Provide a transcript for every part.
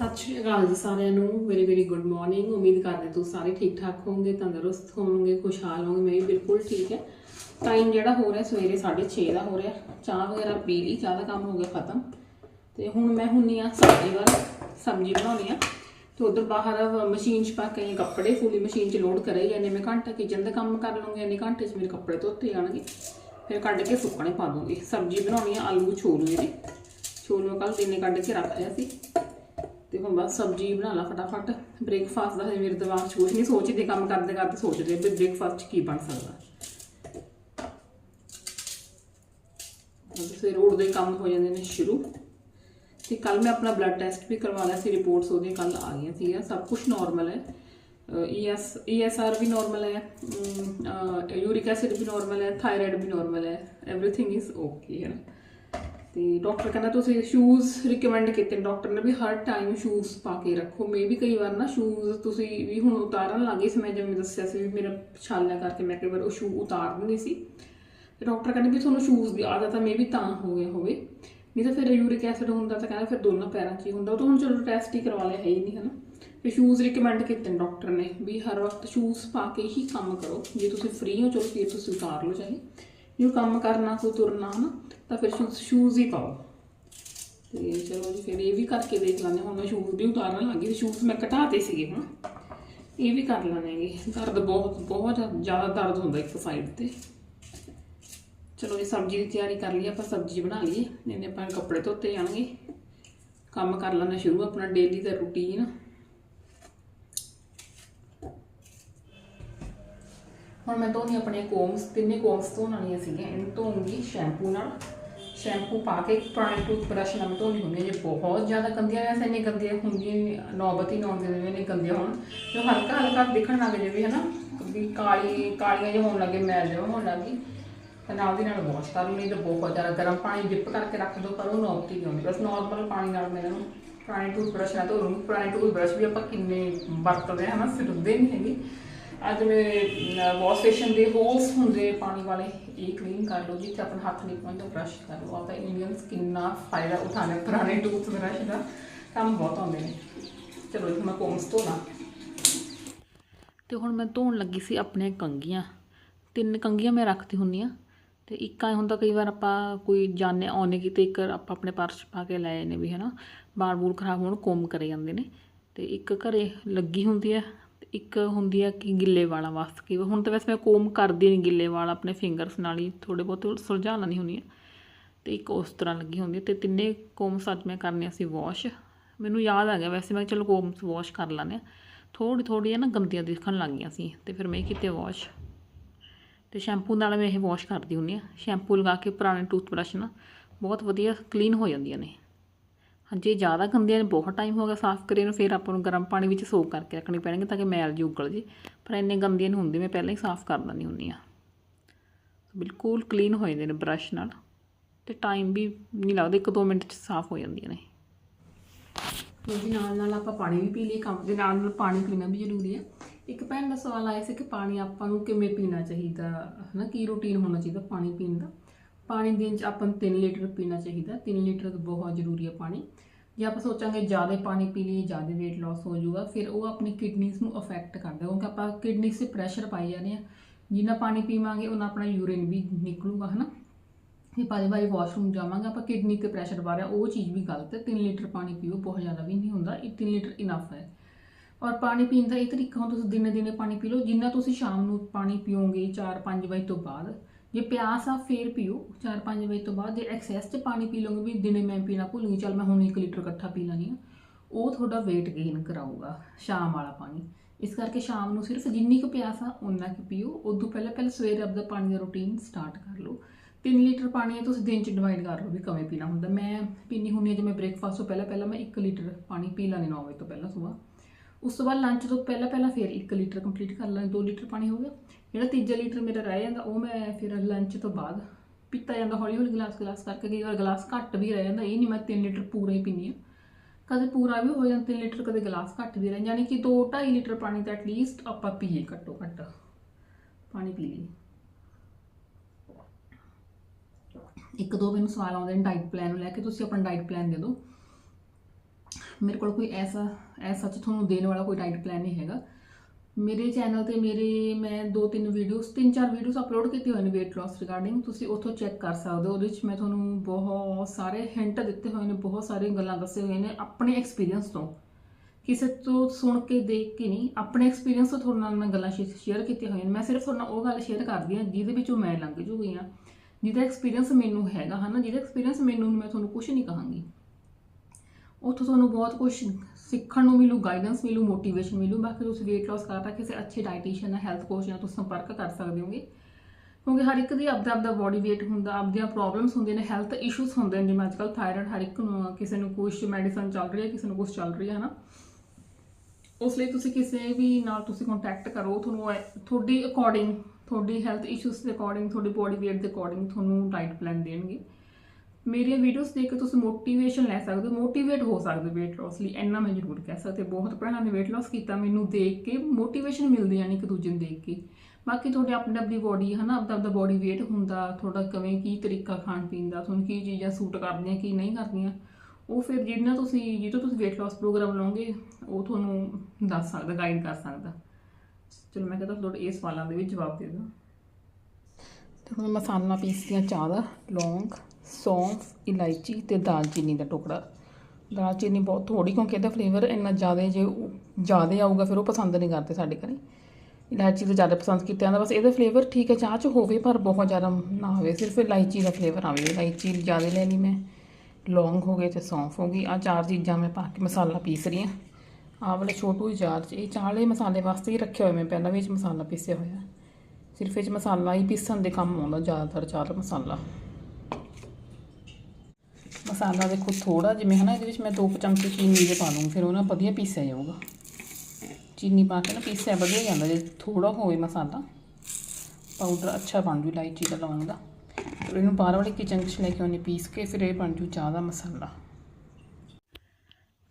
ਸਤਿ ਸ਼੍ਰੀ ਅਕਾਲ ਜੀ ਸਾਰਿਆਂ ਨੂੰ। ਵੈਰੀ ਵੈਰੀ ਗੁੱਡ ਮਾਰਨਿੰਗ ਉਮੀਦ ਕਰਦੇ ਤੁਸੀਂ ਸਾਰੇ ਠੀਕ ਠਾਕ ਹੋਵੋਗੇ, ਤੰਦਰੁਸਤ ਹੋਵੋਗੇ, ਖੁਸ਼ਹਾਲ ਹੋਵੋਗੇ। ਮੈਂ ਵੀ ਬਿਲਕੁਲ ਠੀਕ ਹੈ। ਟਾਈਮ ਜਿਹੜਾ ਹੋ ਰਿਹਾ ਸਵੇਰੇ 6:30 ਦਾ ਹੋ ਰਿਹਾ। ਚਾਹ ਵਗੈਰਾ ਪੀ ਲਈ, ਚਾਹ ਦਾ ਕੰਮ ਹੋ ਗਿਆ ਖਤਮ। ਤੇ ਹੁਣ ਮੈਂ ਹੁੰਨੀ ਆ ਸਬਜ਼ੀ ਵੱਲ ਸਬਜ਼ੀ ਬਣਾਉਣੀ ਆ। ਤੇ ਉਧਰ ਬਾਹਰ ਮਸ਼ੀਨ 'ਚ ਪਾ ਕੇ ਕੱਪੜੇ ਫੂਲੀ ਮਸ਼ੀਨ 'ਚ ਲੋਡ ਕਰੇ ਜਾਂਦੇ ਮੈਂ ਘੰਟਾ ਕਿਚਨ ਦਾ ਕੰਮ ਕਰ ਲਵਾਂਗੀ ਇੰਨੇ ਘੰਟੇ 'ਚ ਮੇਰੇ ਕੱਪੜੇ ਧੋਤੇ ਜਾਣਗੇ। ਫਿਰ ਕੱਢ ਕੇ ਸੁੱਕਣੇ ਪਾ ਦੂੰਗੀ। ਸਬਜ਼ੀ ਬਣਾਉਣੀ ਆ ਆਲੂ ਛੋਲੂ ਇਹਦੇ ਛੋਲੂ ਕੱਲ ਦਿਨੇ ਕੱਢ ਕੇ ਰੱਖ ਲਿਆ ਸੀ। ਤੇ ਹੁਣ ਬਸ ਸਬਜ਼ੀ ਬਣਾ ਲਾ ਫਟਾਫਟ ਬ੍ਰੇਕਫਾਸਟ ਦਾ ਹਜੇ ਮੇਰੇ ਦਿਮਾਗ 'ਚ ਕੁਝ ਨਹੀਂ ਸੋਚਦੇ ਕੰਮ ਕਰਦੇ ਕਰਦੇ ਸੋਚਦੇ ਵੀ ਬ੍ਰੇਕਫਾਸਟ 'ਚ ਕੀ ਬਣ ਸਕਦਾ ਤਾਂ ਫਿਰ ਉੱਠਦੇ ਹੀ ਕੰਮ ਹੋ ਜਾਂਦੇ ਨੇ ਸ਼ੁਰੂ ਤੇ ਕੱਲ ਮੈਂ ਆਪਣਾ ਬਲੱਡ ਟੈਸਟ ਵੀ ਕਰਵਾ ਲਿਆ ਸੀ ਰਿਪੋਰਟਸ ਉਹਦੀਆਂ ਕੱਲ ਆ ਗਈਆਂ ਸੀਗੀਆਂ ਸਭ ਕੁਝ ਨਾਰਮਲ ਹੈ ਈਐਸ ਈਐਸਆਰ ਵੀ ਨਾਰਮਲ ਹੈ ਯੂਰਿਕ ਐਸਿਡ ਵੀ ਨਾਰਮਲ ਹੈ ਥਾਇਰਾਇਡ ਵੀ ਨਾਰਮਲ ਹੈ एवरीथिंग ਇਜ਼ ਓਕੇ ਹੈ ਤੇ ਡਾਕਟਰ ਕਹਿੰਦਾ ਤੁਸੀਂ ਸ਼ੂਜ਼ ਰਿਕਮੈਂਡ ਕੀਤੇ ਨੇ। ਡਾਕਟਰ ਨੇ ਵੀ ਹਰ ਟਾਈਮ ਸ਼ੂਜ਼ ਪਾ ਕੇ ਰੱਖੋ। ਮੇ ਵੀ ਕਈ ਵਾਰ ਨਾ ਸ਼ੂਜ਼ ਤੁਸੀਂ ਵੀ ਹੁਣ ਉਤਾਰਨ ਲੱਗੇ ਸੀ। ਮੈਂ ਜਿਵੇਂ ਦੱਸਿਆ ਸੀ ਵੀ ਮੇਰਾ ਛਾਲਿਆ ਕਰਕੇ ਮੈਂ ਕਈ ਵਾਰ ਉਹ ਸ਼ੂ ਉਤਾਰ ਦਿੰਦੀ ਸੀ। ਤੇ ਡਾਕਟਰ ਕਹਿੰਦੇ ਵੀ ਤੁਹਾਨੂੰ ਸ਼ੂਜ਼ ਦੀ ਆਦਤ ਆ ਮੇ ਵੀ ਤਾਂ ਹੋ ਗਿਆ ਹੋਵੇ। ਨਹੀਂ ਤਾਂ ਫਿਰ ਯੂਰਿਕ ਐਸਿਡ ਹੁੰਦਾ ਤਾਂ ਕਹਿੰਦਾ ਫਿਰ ਦੋਨਾਂ ਪੈਰਾਂ 'ਚ ਹੀ ਹੁੰਦਾ। ਉਹ ਤਾਂ ਹੁਣ ਚਲੋ ਟੈਸਟ ਹੀ ਕਰਵਾ ਲਿਆ, ਹੈ ਹੀ ਨਹੀਂ ਹਨਾ। ਫਿਰ ਸ਼ੂਜ਼ ਰਿਕਮੈਂਡ ਕੀਤੇ ਨੇ ਡਾਕਟਰ ਨੇ ਵੀ ਹਰ ਵਕਤ ਸ਼ੂਜ਼ ਪਾ ਕੇ ਹੀ ਕੰਮ ਕਰੋ। ਜੇ ਤੁਸੀਂ ਫ੍ਰੀ ਹੋ ਚਲੋ ਫਿਰ ਤੁਸੀਂ ਉਤਾਰ ਲਓ ਚਾਹੇ। ਜੇ ਕੰਮ ਕਰਨਾ, ਕੋਈ ਤੁਰਨਾ, ਹਨਾ, ਤਾਂ ਫਿਰ ਸ਼ੂਜ਼ ਹੀ ਪਾਓ। ਤੇ ਚਲੋ ਜੀ, ਫਿਰ ਇਹ ਵੀ ਕਰਕੇ ਦੇਖ ਲੈਂਦੇ ਹੁਣ ਮੈਂ ਸ਼ੂਜ਼ ਵੀ ਉਤਾਰਨ ਲੱਗੀ ਸ਼ੂਜ਼ ਮੈਂ ਘਟਾਤੇ ਸੀਗੇ ਹੁਣ ਇਹ ਵੀ ਕਰ ਲੈਣਗੇ ਦਰਦ ਬਹੁਤ ਬਹੁਤ ਜ਼ਿਆਦਾ ਦਰਦ ਹੁੰਦਾ ਇੱਕ ਸਾਈਡ ਤੇ। ਚਲੋ ਇਹ ਸਬਜ਼ੀ ਦੀ ਤਿਆਰੀ ਕਰ ਲਈ, ਆਪਾਂ ਸਬਜ਼ੀ ਬਣਾ ਲਈਏ। ਇਹਨੇ ਆਪਾਂ ਕੱਪੜੇ ਧੋਤੇ ਜਾਣਗੇ। ਕੰਮ ਕਰ ਲੈਣਾ ਸ਼ੁਰੂ, ਆਪਣਾ ਡੇਲੀ ਦਾ ਰੁਟੀਨ ਹੁਣ ਮੈਂ ਧੋਣੀ ਆਪਣੇ ਕੋਮਸ, ਤਿੰਨੇ ਕੋਮਸ ਧੋਣ ਵਾਲੀਆਂ ਸੀਗੀਆਂ, ਇਹਨੂੰ ਧੋਉਂਗੀ ਸ਼ੈਂਪੂ ਨਾਲ। ਸ਼ੈਂਪੂ ਪਾ ਕੇ ਪੁਰਾਣੇ ਟੂਥਬ੍ਰਸ਼ ਨਾਲ ਧੋਣੀ ਹੁੰਦੀ ਹੈ, ਜੇ ਬਹੁਤ ਜ਼ਿਆਦਾ ਗੰਦੀਆਂ ਐ ਇੰਨੀ ਗੰਦੀਆਂ ਹੁੰਦੀਆਂ ਨੌਬਤੀ ਨੌਂ ਦੇ ਦੇਵੇ ਨੇ ਗੰਦੀਆਂ ਹੋਣ। ਜੋ ਹਲਕਾ ਹਲਕਾ ਦਿਖਣ ਲੱਗ ਜਾਵੇ, ਹਨਾ, ਵੀ ਕਾਲੀ, ਕਾਲੀਆਂ ਜਿਹਾ ਹੋਣ ਲੱਗੇ, ਮੈਲ ਜਿਹਾ ਹੋਣ ਲੱਗੀ ਤਾਂ ਨਾਲ ਦੀ ਨਾਲ ਵਾਸ਼ ਕਰ ਲਈ ਤੇ ਬਹੁਤ ਜ਼ਿਆਦਾ ਗਰਮ ਪਾਣੀ ਡਿਪ ਕਰਕੇ ਰੱਖ ਦਿਓ, ਪਰ ਉਹ ਨੌਬਤੀ ਨਹੀਂ ਆਉਂਦੀ। ਬਸ ਨੋਰਮਲ ਪਾਣੀ ਨਾਲ ਮੈਂ ਇਹਨੂੰ ਪੁਰਾਣੇ ਟੂਥਬ੍ਰਸ਼ ਨਾਲ ਧੋ ਲੂੰਗੀ ਪੁਰਾਣੇ ਟੂਥਬ੍ਰਸ਼ ਵੀ ਆਪਾਂ ਕਿੰਨੇ ਵਰਤਦੇ ਹਾਂ, ਹਨਾ ਸਿਰਦੇ ਨਹੀਂ ਹੈਗੇ। ਅੱਜ ਮੇਰੇ ਵਾਸ਼ ਸਟੇਸ਼ਨ ਦੇ ਹੋਲਸ ਹੁੰਦੇ ਪਾਣੀ ਵਾਲੇ, ਇਹ ਕਲੀਨ ਕਰ ਲਓ ਜਿੱਥੇ ਆਪਣਾ ਹੱਥ ਨਹੀਂ ਪਹੁੰਚਦਾ ਬ੍ਰਸ਼ ਕਰ ਲਓ। ਆਪਾਂ ਇੰਡੀਅਨਸ ਕਿੰਨਾ ਫਾਇਦਾ ਉਠਾਣੇ ਪੁਰਾਣੇ ਟੂਥਬ੍ਰਸ਼ ਦਾ ਕੰਮ ਬਹੁਤ ਆਉਂਦੇ ਨੇ। ਚਲੋ ਜੀ ਮੈਂ ਕੋਮਸ ਧੋਣਾ ਤੇ ਹੁਣ ਮੈਂ ਧੋਣ ਲੱਗੀ ਸੀ ਆਪਣੇ ਕੰਗੀਆਂ। ਤਿੰਨ ਕੰਗੀਆਂ ਮੈਂ ਰੱਖਦੀ ਹੁੰਨੀ ਆ ਤੇ ਇੱਕ ਐ ਹੁੰਦਾ ਕਈ ਵਾਰ ਆਪਾਂ ਕੋਈ ਜਾਣੇ, ਆਉਣੇ ਕਿਤੇ ਇੱਕ ਆਪਾਂ ਆਪਣੇ ਪਰਸ 'ਚ ਪਾ ਕੇ ਲੈ ਆਏ ਨੇ ਵੀ ਹਨਾ ਬਾਲ ਬੂਲ ਖਰਾਬ ਹੋਣ ਕੋਮ ਕਰੇ ਜਾਂਦੇ ਨੇ। ਤੇ ਇੱਕ ਘਰੇ ਲੱਗੀ ਹੁੰਦੀ ਹੈ ਇੱਕ ਹੁੰਦੀ ਹੈ ਕਿ ਗਿੱਲੇ ਵਾਲਾਂ ਵਾਸਤੇ। ਹੁਣ ਤਾਂ ਵੈਸੇ ਮੈਂ ਕੋਮ ਕਰਦੀ ਨਹੀਂ ਗਿੱਲੇ ਵਾਲ, ਆਪਣੇ ਫਿੰਗਰਸ ਨਾਲ ਹੀ ਥੋੜੇ ਬਹੁਤ ਸੁਲਝਾ ਲੈਂਦੀ ਹੁੰਦੀ ਆ। ਤੇ ਇੱਕ ਉਸ ਤਰ੍ਹਾਂ ਲੱਗੀ ਹੁੰਦੀ ਹੈ ਤੇ ਤਿੰਨੇ ਕੋਮਸ ਅੱਜ ਮੈਂ ਕਰਨੀਆਂ ਸੀ ਵਾਸ਼ ਮੈਨੂੰ ਯਾਦ ਆ ਗਿਆ, ਵੈਸੇ ਮੈਂ ਚਲੋ ਕੋਮਸ ਵਾਸ਼ ਕਰ ਲੈਂਦੇ ਆ। ਥੋੜੀ ਥੋੜੀ ਨਾ ਗੰਦੀਆਂ ਦਿਖਣ ਲੱਗ ਗਈਆਂ ਸੀ। ਤੇ ਫਿਰ ਮੈਂ ਕੀਤੇ ਵਾਸ਼ ਤੇ ਸ਼ੈਂਪੂ ਨਾਲ ਮੈਂ ਇਹ ਵਾਸ਼ ਕਰਦੀ ਹੁੰਦੀ ਆ। ਸ਼ੈਂਪੂ ਲਗਾ ਕੇ ਪੁਰਾਣੇ ਟੂਥਬ੍ਰਸ਼ ਨਾ ਬਹੁਤ ਵਧੀਆ ਕਲੀਨ ਹੋ ਜਾਂਦੀਆਂ ਨੇ। ਹਾਂਜੀ ਜ਼ਿਆਦਾ ਗੰਦੀਆਂ ਨੇ, ਬਹੁਤ ਟਾਈਮ ਹੋ ਗਿਆ ਸਾਫ਼ ਕਰੇ ਨੂੰ, ਫਿਰ ਆਪਾਂ ਨੂੰ ਗਰਮ ਪਾਣੀ ਵਿੱਚ ਸੋਕ ਕਰਕੇ ਰੱਖਣੀ ਪੈਣਗੇ ਤਾਂ ਕਿ ਮੈਲ ਜੀ ਉਗਲ ਜੇ। ਪਰ ਇੰਨੇ ਗੰਦੀਆਂ ਨਹੀਂ ਹੁੰਦੀ, ਮੈਂ ਪਹਿਲਾਂ ਹੀ ਸਾਫ਼ ਕਰ ਦਿੰਦੀ ਹੁੰਦੀ ਆ ਬਿਲਕੁਲ ਕਲੀਨ ਹੋ ਜਾਂਦੇ ਨੇ ਬ੍ਰਸ਼ ਨਾਲ ਤੇ ਟਾਈਮ ਵੀ ਨਹੀਂ ਲੱਗਦਾ, ਇੱਕ ਦੋ ਮਿੰਟ 'ਚ ਸਾਫ਼ ਹੋ ਜਾਂਦੀਆਂ ਨੇ। ਉਹਦੇ ਨਾਲ ਨਾਲ ਆਪਾਂ ਪਾਣੀ ਵੀ ਪੀ ਲਈਏ, ਕੰਮ ਦੇ ਨਾਲ ਨਾਲ ਪਾਣੀ ਪੀਣਾ ਵੀ ਜ਼ਰੂਰੀ ਹੈ। ਇੱਕ ਭੈਣ ਦਾ ਸਵਾਲ ਆਇਆ ਸੀ ਕਿ ਪਾਣੀ ਆਪਾਂ ਨੂੰ ਕਿਵੇਂ ਪੀਣਾ ਚਾਹੀਦਾ, ਹਨਾ, ਕੀ ਰੂਟੀਨ ਹੋਣਾ ਚਾਹੀਦਾ ਪਾਣੀ ਪੀਣ ਦਾ? ਪਾਣੀ ਦਿਨ ਚ ਆਪਾਂ ਨੂੰ 3 ਲੀਟਰ ਪੀਣਾ ਚਾਹੀਦਾ 3 ਲੀਟਰ ਬਹੁਤ ਜ਼ਰੂਰੀ ਹੈ ਪਾਣੀ। ਜੇ ਆਪਾਂ ਸੋਚਾਂਗੇ ਜ਼ਿਆਦਾ ਪਾਣੀ ਪੀ ਲਈਏ, ਜ਼ਿਆਦਾ weight loss ਹੋ ਜਾਊਗਾ, ਫਿਰ ਉਹ ਆਪਣੀ ਕਿਡਨੀਜ਼ ਨੂੰ ਅਫੈਕਟ ਕਰਦਾ, ਕਿਉਂਕਿ ਆਪਾਂ ਕਿਡਨੀਜ਼ 'ਤੇ ਪ੍ਰੈਸ਼ਰ ਪਾਈ ਜਾਂਦੇ ਆ ਜਿੰਨਾ ਪਾਣੀ ਪੀਵਾਂਗੇ ਉਹਨਾਂ ਆਪਣਾ ਯੂਰਿਨ ਵੀ ਨਿਕਲੂਗਾ, ਹਨਾ? ਜੇ ਬਾਰੇ ਬਾਰੇ ਵਾਸ਼ਰੂਮ ਜਾਵਾਂਗੇ, ਆਪਾਂ ਕਿਡਨੀ ਤੇ ਪ੍ਰੈਸ਼ਰ ਪਾ ਰਿਹਾ ਉਹ ਚੀਜ਼ ਵੀ ਗਲਤ ਹੈ। 3 ਲੀਟਰ ਪਾਣੀ ਪੀਓ, ਬਹੁਤ ਜ਼ਿਆਦਾ ਵੀ ਨਹੀਂ ਹੁੰਦਾ, ਇਹ 3 ਲੀਟਰ ਇਨਫ ਹੈ। ਔਰ ਪਾਣੀ ਪੀਣ ਦਾ ਇਹ ਤਰੀਕਾ ਹੁਣ ਤੁਸੀਂ ਦਿਨੇ ਦਿਨੇ ਪਾਣੀ ਪੀ ਲਓ, ਜਿੰਨਾ ਤੁਸੀਂ ਸ਼ਾਮ ਨੂੰ ਪਾਣੀ ਪੀਓਗੇ 4-5 ਵਜੇ ਤੋਂ ਬਾਅਦ ਜੇ ਪਿਆਸ ਆ, ਫੇਰ ਪੀਓ। 4-5 ਵਜੇ ਤੋਂ ਬਾਅਦ ਜੇ ਐਕਸੈਸ ਚ ਪਾਣੀ ਪੀ ਲਓਗੇ ਵੀ ਦਿਨੇ ਮੈਂ ਪੀਣਾ ਭੁੱਲ ਗਈ, ਚੱਲ ਮੈਂ ਹੁਣ 1 ਲੀਟਰ ਇਕੱਠਾ ਪੀ ਲੈਣੀ ਆ ਉਹ ਤੁਹਾਡਾ weight gain ਕਰਾਊਗਾ, ਸ਼ਾਮ ਵਾਲਾ ਪਾਣੀ। ਇਸ ਕਰਕੇ ਸ਼ਾਮ ਨੂੰ ਸਿਰਫ ਜਿੰਨੀ ਕੁ ਪਿਆਸ ਆ ਉਨਾ ਕੁ ਪੀਓ। ਉਦੋਂ ਪਹਿਲਾਂ ਪਹਿਲਾਂ ਸਵੇਰੇ ਆਪਦਾ ਪਾਣੀ ਦਾ ਰੂਟੀਨ ਸਟਾਰਟ ਕਰ ਲਓ। 3 ਲੀਟਰ ਪਾਣੀ ਹੈ ਤੁਸੀਂ ਦਿਨ ਚ ਡਿਵਾਈਡ ਕਰ ਲਓ ਵੀ ਕਿਵੇਂ ਪੀਣਾ ਹੁੰਦਾ। ਮੈਂ ਪੀਣੀ ਹੁੰਦੀ ਹੈ, ਜਿਵੇਂ ਬ੍ਰੇਕਫਾਸਟ ਤੋਂ ਪਹਿਲਾਂ ਪਹਿਲਾਂ ਮੈਂ 1 ਲੀਟਰ ਪਾਣੀ ਪੀ ਲੈਣੀ 9 ਵਜੇ ਤੋਂ ਪਹਿਲਾਂ ਸਵੇਰ ਉਸ ਤੋਂ ਬਾਅਦ ਲੰਚ ਤੋਂ ਪਹਿਲਾਂ ਪਹਿਲਾਂ ਫਿਰ 1 ਲੀਟਰ ਕੰਪਲੀਟ ਕਰ ਲੈਣਾ 2 ਲੀਟਰ ਪਾਣੀ ਹੋ ਗਿਆ। ਜਿਹੜਾ ਤੀਜਾ ਲੀਟਰ ਮੇਰਾ ਰਹਿ ਜਾਂਦਾ, ਉਹ ਮੈਂ ਫਿਰ ਲੰਚ ਤੋਂ ਬਾਅਦ ਪੀਤਾ ਜਾਂਦਾ, ਹੌਲੀ ਹੌਲੀ ਗਲਾਸ ਗਲਾਸ ਕਰਕੇ ਕਈ ਵਾਰ ਗਲਾਸ ਘੱਟ ਵੀ ਰਹਿ ਜਾਂਦਾ, ਇਹ ਨਹੀਂ ਮੈਂ 3 ਲੀਟਰ ਪੂਰਾ ਹੀ ਪੀਨੀ ਆ ਕਦੇ ਪੂਰਾ ਵੀ ਹੋ ਜਾਂਦਾ 3 ਲੀਟਰ, ਕਦੇ ਗਲਾਸ ਘੱਟ ਵੀ ਰਹਿ ਯਾਨੀ ਕਿ 2 2.5 ਲੀਟਰ ਪਾਣੀ ਤਾਂ ਐਟਲੀਸਟ ਆਪਾਂ ਪੀਏ ਘੱਟੋ ਘੱਟ। ਪਾਣੀ ਪੀ ਲਈ ਇੱਕ ਦੋ ਮੈਨੂੰ ਸਵਾਲ ਆਉਂਦੇ ਨੇ ਡਾਈਟ ਪਲਾਨ ਨੂੰ ਲੈ ਕੇ, ਤੁਸੀਂ ਆਪਣਾ ਡਾਈਟ ਪਲਾਨ ਦੇ ਦਿਓ। ਮੇਰੇ ਕੋਲ ਕੋਈ ਐਸਾ ਐਸਾ 'ਚ ਤੁਹਾਨੂੰ ਦੇਣ ਵਾਲਾ ਕੋਈ ਡਾਈਟ ਪਲਾਨ ਨਹੀਂ ਹੈਗਾ। ਮੇਰੇ ਚੈਨਲ ਤੇ ਮੇਰੇ, ਮੈਂ ਦੋ ਤਿੰਨ ਵੀਡੀਓਜ਼ ਤਿੰਨ ਚਾਰ ਵੀਡੀਓਜ਼ ਅਪਲੋਡ ਕੀਤੇ ਹੋਏ ਨੇ weight loss ਰਿਗਾਰਡਿੰਗ ਤੁਸੀਂ ਉੱਥੋਂ ਚੈੱਕ ਕਰ ਸਕਦੇ ਹੋ, ਉਹਦੇ ਵਿੱਚ ਮੈਂ ਤੁਹਾਨੂੰ ਬਹੁਤ ਸਾਰੇ ਹਿੰਟ ਦਿੱਤੇ ਹੋਏ ਨੇ, ਬਹੁਤ ਸਾਰੀਆਂ ਗੱਲਾਂ ਦੱਸੇ ਹੋਏ ਨੇ ਆਪਣੇ ਐਕਸਪੀਰੀਅੰਸ ਤੋਂ। ਕਿਸੇ ਤੋਂ ਸੁਣ ਕੇ ਦੇਖ ਕੇ ਨਹੀਂ, ਆਪਣੇ ਐਕਸਪੀਰੀਅੰਸ ਤੋਂ ਤੁਹਾਡੇ ਨਾਲ ਮੈਂ ਗੱਲਾਂ ਸ਼ੇਅਰ ਕੀਤੀਆਂ ਹੋਈਆਂ ਨੇ। ਮੈਂ ਸਿਰਫ ਤੁਹਾਡੇ ਨਾਲ ਉਹ ਗੱਲ ਸ਼ੇਅਰ ਕਰਦੀ ਹਾਂ, ਜਿਹਦੇ ਵਿੱਚੋਂ ਮੈਂ ਲੰਘ ਜੂਗੀ ਹਾਂ, ਜਿਹਦਾ ਐਕਸਪੀਰੀਅੰਸ ਮੈਨੂੰ ਹੈਗਾ, ਹਨਾ? ਜਿਹਦਾ ਐਕਸਪੀਰੀਅੰਸ ਮੈਨੂੰ, ਮੈਂ ਤੁਹਾਨੂੰ ਕੁਝ ਨਹੀਂ ਕਹਾਂਗੀ। ਉੱਥੋਂ ਤੁਹਾਨੂੰ ਬਹੁਤ ਕੁਝ ਸਿੱਖਣ ਨੂੰ ਮਿਲੂ ਗਾਈਡੈਂਸ ਮਿਲੂ ਮੋਟੀਵੇਸ਼ਨ ਮਿਲੂ। ਬਾਕੀ ਤੁਸੀਂ weight loss ਕਰਨਾ ਕਿਸੇ ਅੱਛੇ ਡਾਈਟੀਸ਼ੀਅਨ ਨਾਲ ਹੈਲਥ ਕੋਚ ਨਾਲ ਤੁਸੀਂ ਸੰਪਰਕ ਕਰ ਸਕਦੇ ਹੋਗੇ। ਕਿਉਂਕਿ ਹਰ ਇੱਕ ਦੀ ਆਪਦਾ ਆਪਦਾ ਬੋਡੀ weight ਹੁੰਦਾ, ਆਪਦੀਆਂ ਪ੍ਰੋਬਲਮਸ ਹੁੰਦੀਆਂ ਨੇ ਹੈਲਥ ਇਸ਼ੂਸ ਹੁੰਦੇ ਨੇ। ਜਿਵੇਂ ਅੱਜਕੱਲ ਥਾਇਰਾਇਡ ਹਰ ਇੱਕ ਨੂੰ, ਕਿਸੇ ਨੂੰ ਕੁਝ ਮੈਡੀਸਨ ਚੱਲ ਰਹੀ ਹੈ, ਕਿਸੇ ਨੂੰ ਕੁਝ ਚੱਲ ਰਹੀ ਹੈ, ਹਨਾ? ਉਸ ਲਈ ਤੁਸੀਂ ਕਿਸੇ ਵੀ ਨਾਲ ਤੁਸੀਂ ਕੰਟੈਕਟ ਕਰੋ। ਤੁਹਾਨੂੰ ਤੁਹਾਡੀ ਅਕੋਰਡਿੰਗ ਤੁਹਾਡੀ ਹੈਲਥ ਇਸ਼ੂਸ ਦੇ ਅਕੋਰਡਿੰਗ ਤੁਹਾਡੀ ਬੋਡੀ weight ਦੇ ਅਕੋਰਡਿੰਗ ਤੁਹਾਨੂੰ ਡਾਈਟ ਪਲਾਨ ਦੇਣਗੇ। ਮੇਰੀਆਂ ਵੀਡੀਓਜ਼ ਦੇਖ ਕੇ ਤੁਸੀਂ ਮੋਟੀਵੇਸ਼ਨ ਲੈ ਸਕਦੇ ਹੋ ਮੋਟੀਵੇਟ ਹੋ ਸਕਦੇ ਹੋ weight loss ਲਈ, ਇੰਨਾ ਮੈਂ ਜ਼ਰੂਰ ਕਹਿ ਸਕਦੀ ਬਹੁਤ ਭੈਣਾਂ ਨੇ weight loss ਕੀਤਾ ਮੈਨੂੰ ਦੇਖ ਕੇ ਮੋਟੀਵੇਸ਼ਨ ਮਿਲਦੀ ਹੈ ਇੱਕ ਦੂਜੇ ਨੂੰ ਦੇਖ ਕੇ। ਬਾਕੀ ਤੁਹਾਡੇ ਆਪਣੀ ਆਪਣੀ ਬੋਡੀ ਹੈ ਨਾ ਆਪਦਾ ਆਪਦਾ ਬੋਡੀ weight ਹੁੰਦਾ, ਤੁਹਾਡਾ ਕਿਵੇਂ ਕੀ ਤਰੀਕਾ ਖਾਣ ਪੀਣ ਦਾ, ਤੁਹਾਨੂੰ ਕੀ ਚੀਜ਼ਾਂ ਸੂਟ ਕਰਦੀਆਂ, ਕੀ ਨਹੀਂ ਕਰਦੀਆਂ, ਉਹ ਫਿਰ ਜਿੰਨਾ ਤੁਸੀਂ ਜਿਹਤੋਂ ਤੁਸੀਂ weight loss ਪ੍ਰੋਗਰਾਮ ਲਓਗੇ ਉਹ ਤੁਹਾਨੂੰ ਦੱਸ ਸਕਦਾ ਗਾਈਡ ਕਰ ਸਕਦਾ। ਚਲੋ, ਮੈਂ ਕਹਿੰਦਾ ਤੁਹਾਡੇ ਇਹ ਸਵਾਲਾਂ ਦੇ ਵਿੱਚ ਜਵਾਬ ਦੇ ਦਾਂ ਤੇ ਹੁਣ ਮੈਂ ਮਸਾਲਾ ਪੀਸਦੀਆਂ ਚਾਹ ਦਾ, ਲੌਂਗ ਸੌਂਫ, ਇਲਾਇਚੀ ਤੇ ਦਾਲਚੀਨੀ ਦਾ ਟੁਕੜਾ। ਦਾਲਚੀਨੀ ਬਹੁਤ ਥੋੜੀ ਕਿਉਂਕਿ ਇਹਦਾ ਫਲੇਵਰ ਇੰਨਾ ਜ਼ਿਆਦਾ ਜੇ ਜ਼ਿਆਦਾ ਆਊਗਾ ਫਿਰ ਉਹ ਪਸੰਦ ਨਹੀਂ ਕਰਦੇ ਸਾਡੇ ਘਰੇ। ਇਲਾਇਚੀ ਤਾਂ ਜ਼ਿਆਦਾ ਪਸੰਦ ਕੀਤਾ ਜਾਂਦਾ ਬਸ ਇਹਦਾ ਫਲੇਵਰ ਠੀਕ ਹੈ ਚਾਹ 'ਚ ਹੋਵੇ ਪਰ ਬਹੁਤ ਜ਼ਿਆਦਾ ਨਾ ਹੋਵੇ, ਸਿਰਫ ਇਲਾਇਚੀ ਦਾ ਫਲੇਵਰ ਆਵੇ। ਇਲਾਇਚੀ ਜ਼ਿਆਦਾ ਲੈ ਲਈ ਮੈਂ, ਲੌਂਗ ਹੋ ਗਏ ਤੇ ਸੌਂਫ ਹੋ ਗਈ। ਆ ਚਾਰ ਚੀਜ਼ਾਂ ਮੈਂ ਪਾ ਕੇ ਮਸਾਲਾ ਪੀਸ ਰਹੀ ਹਾਂ। ਆਹ ਵਾਲੇ ਛੋਟੂ ਜਿਹੇ ਜਾਰ 'ਚ, ਇਹ ਚਾਲੇ ਮਸਾਲੇ ਵਾਸਤੇ ਹੀ ਰੱਖਿਆ ਹੋਇਆ ਮੈਂ ਪਹਿਲਾਂ ਵੀ ਇਹ 'ਚ ਮਸਾਲਾ ਪੀਸਿਆ ਹੋਇਆ। ਸਿਰਫ ਇਹ 'ਚ ਮਸਾਲਾ ਹੀ ਪੀਸਣ ਦੇ ਕੰਮ ਆਉਂਦਾ ਜ਼ਿਆਦਾਤਰ ਚਾਰ ਮਸਾਲਾ। ਮਸਾਲਾ ਦੇਖੋ ਥੋੜਾ ਜਿਵੇਂ ਹਨਾ, ਇਹਦੇ ਵਿੱਚ ਮੈਂ ਦੋ ਕੁ ਚਮਚੇ ਚੀਨੀ ਦੇ ਪਾ ਲੂੰਗੀ ਫਿਰ ਉਹ ਨਾ ਵਧੀਆ ਪੀਸਿਆ ਜਾਊਗਾ। ਚੀਨੀ ਪਾ ਕੇ ਨਾ ਪੀਸਿਆ ਵਧੀਆ ਜਾਂਦਾ, ਜੇ ਥੋੜਾ ਹੋਵੇ ਮਸਾਲਾ। ਪਾਊਡਰ ਅੱਛਾ ਬਣ ਜੂ, ਇਲਾਇਚੀ ਦਾ ਲੌਂਗ ਦਾ। ਫਿਰ ਇਹਨੂੰ ਬਾਹਰ ਵਾਲੀ ਕਿਚਨ 'ਚ ਲੈ ਕੇ ਆਉਣੀ ਪੀਸ ਕੇ ਫਿਰ ਇਹ ਬਣ ਜੂ ਚਾਹ ਦਾ ਮਸਾਲਾ।